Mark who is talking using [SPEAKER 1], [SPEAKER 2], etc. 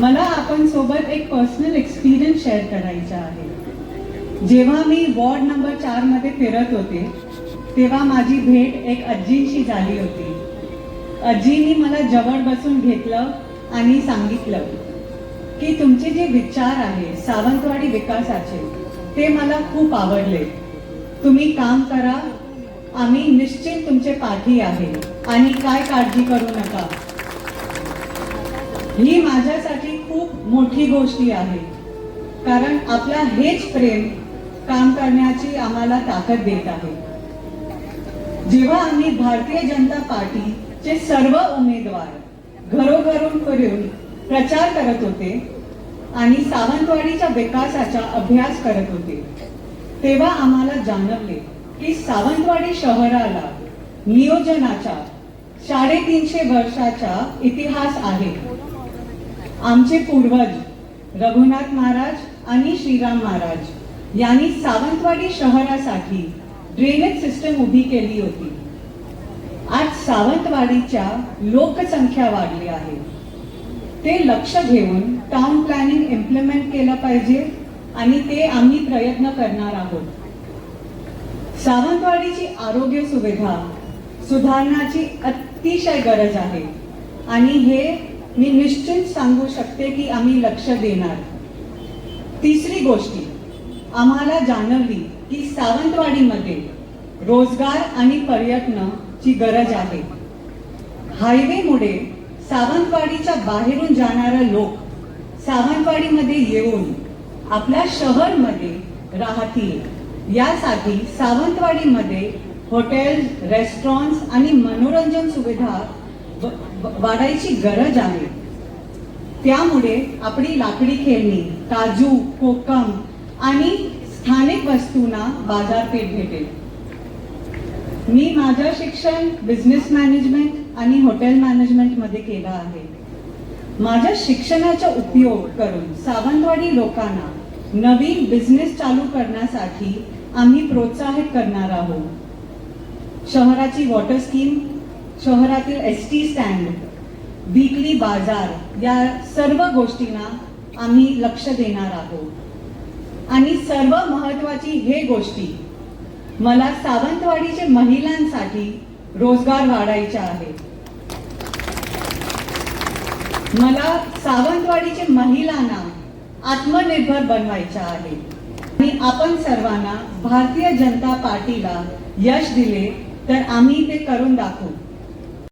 [SPEAKER 1] मला आपण सोबत एक पर्सनल एक्सपिरियन्स शेअर करायचा आहे. जेव्हा मी वॉर्ड नंबर चारमध्ये फिरत होते तेव्हा माझी भेट एक आजींशी झाली होती. आजींनी मला जवळ बसून घेतलं आणि सांगितलं की तुमचे जे विचार आहे सावंतवाडी विकासाचे ते मला खूप आवडले. तुम्ही काम करा आम्ही निश्चित तुमचे पाठी आहे आणि काय काळजी करू नका. ही माझ्यासाठी खूप मोठी गोष्टी आहे. कारण आपला हेच प्रेम काम करण्याची आम्हाला ताकद देत आहे. जेव्हा आम्ही भारतीय जनता पार्टीचे सर्व उमेदवार घरोघरून फिरून प्रचार करत होते आणि सावंतवाडीच्या विकासाचा अभ्यास करत होते तेव्हा आम्हाला जाणवले की सावंतवाडी शहराला नियोजनाचा साडेतीनशे वर्षाचा इतिहास आहे. आमचे पूर्वज रघुनाथ महाराज आणि श्रीराम महाराज यांनी सावंतवाडी शहरासाठी ड्रेनेज सिस्टम उभी केली होती. आज सावंतवाडीच्या लोकसंख्या वाढली आहे. ते लक्ष घेऊन टाउन प्लॅनिंग इम्प्लिमेंट केलं पाहिजे आणि ते आम्ही प्रयत्न करणार आहोत. सावंतवाडीची आरोग्य सुविधा सुधारण्याची अतिशय गरज आहे आणि हे मी निश्चित सांगू शकते की आम्ही लक्ष देणार. तिसरी गोष्टी आम्हाला जाणवली की सावंतवाडीमध्ये रोजगार आणि पर्यटनाची गरज आहे. हायवेमुळे सावंतवाडीच्या बाहेरून जाणारे लोक सावंतवाडीमध्ये येऊन आपल्या शहरमध्ये राहतील. यासाठी सावंतवाडीमध्ये हॉटेल रेस्टॉरंट्स आणि मनोरंजन सुविधा वाढायची गरज आहे. त्यामुळे आपली लाकडी खेळणी काजू कोकम आणि स्थानिक वस्तूंना बाजारपेठ भेटेल. मी माझं शिक्षण बिझनेस मॅनेजमेंट आणि हॉटेल मॅनेजमेंटमध्ये केलं आहे. माझ्या शिक्षणाचा उपयोग करून सावंतवाडी लोकांना नवीन बिझनेस चालू करण्यासाठी आम्ही प्रोत्साहित करणार आहोत. शहराची वॉटर स्कीम शहरातील एस टी स्टँड विकली बाजार या सर्व गोष्टींना आम्ही लक्ष देणार आहोत. आणि सर्व महत्वाची हे गोष्टी मला सावंतवाडीचे महिलांसाठी रोजगार वाढायचा आहे. मला सावंतवाडीचे महिलांना आत्मनिर्भर बनवायचे आहे. आणि आपण सर्वांना भारतीय जनता पार्टीला यश दिले तर आम्ही ते करून दाखवू.